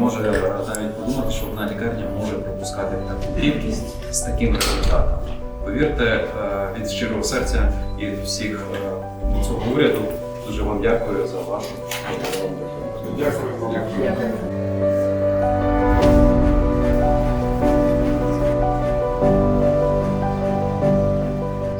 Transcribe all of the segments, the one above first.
може навіть подумати, що одна лікарня може пропускати таку кількість з таким результатом. Повірте, е, від щирого серця і всіх е, цього уряду дуже вам дякую за вашу роботу. Дякую.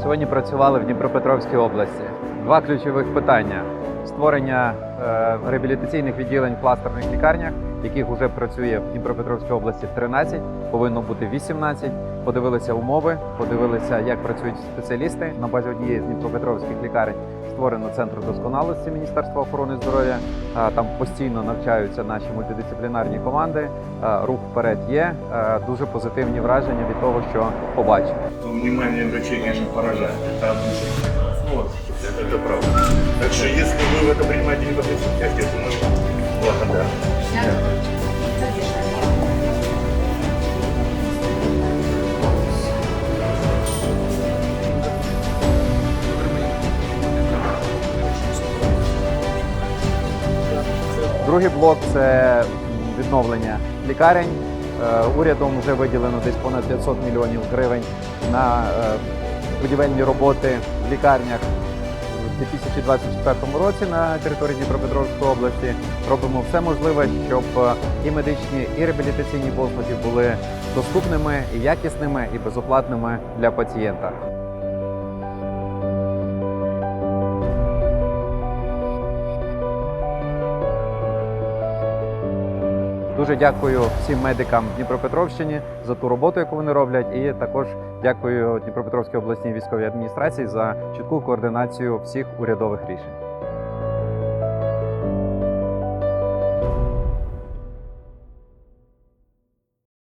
Сьогодні працювали в Дніпропетровській області. Два ключових питання: створення е, реабілітаційних відділень в кластерних лікарнях, яких вже працює в Дніпропетровській області 13, повинно бути 18. Подивилися умови, подивилися, як працюють спеціалісти. На базі однієї з Дніпропетровських лікарень створено центр досконалості Міністерства охорони здоров'я. Е, Там постійно навчаються наші мультидисциплінарні команди. Е, Рух вперед є. Дуже позитивні враження від того, що побачили. То внимание врачей, конечно, Так что, если вы в это принимаете непосредственно участие, то мы вам благодарны. Другий блок це відновлення лікарень. Е, Урядом вже виділено десь понад 500 мільйонів гривень на е, будівельні роботи в лікарнях у 2024 році на території Дніпропетровської області. Робимо все можливе, щоб е, і медичні, і реабілітаційні послуги були доступними, і якісними, і безоплатними для пацієнта. Дуже дякую всім медикам Дніпропетровщині за ту роботу, яку вони роблять, і також дякую Дніпропетровській обласній військовій адміністрації за чітку координацію всіх урядових рішень.